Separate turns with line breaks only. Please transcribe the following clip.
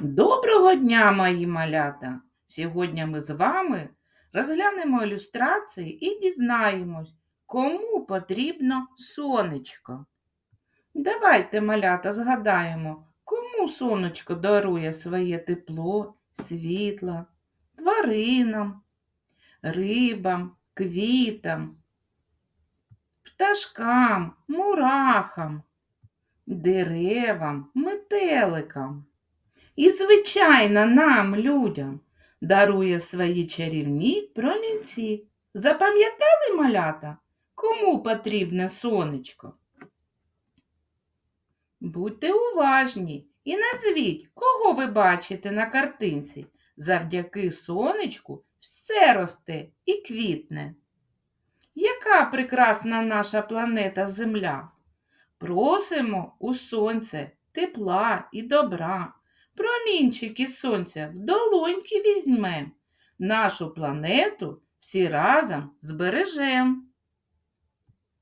Доброго дня, мої малята! Сьогодні ми з вами розглянемо ілюстрації і дізнаємось, кому потрібно сонечко. Давайте, малята, згадаємо, кому сонечко дарує своє тепло, світло, тваринам, рибам, квітам, пташкам, мурахам, деревам, метеликам. І, звичайно, нам, людям, дарує свої чарівні промінці. Запам'ятали малята, кому потрібне сонечко? Будьте уважні і назвіть, кого ви бачите на картинці. Завдяки сонечку все росте і квітне. Яка прекрасна наша планета Земля? Просимо у сонце тепла і добра. Промінчики сонця в долоньки візьмем. Нашу планету всі разом збережем.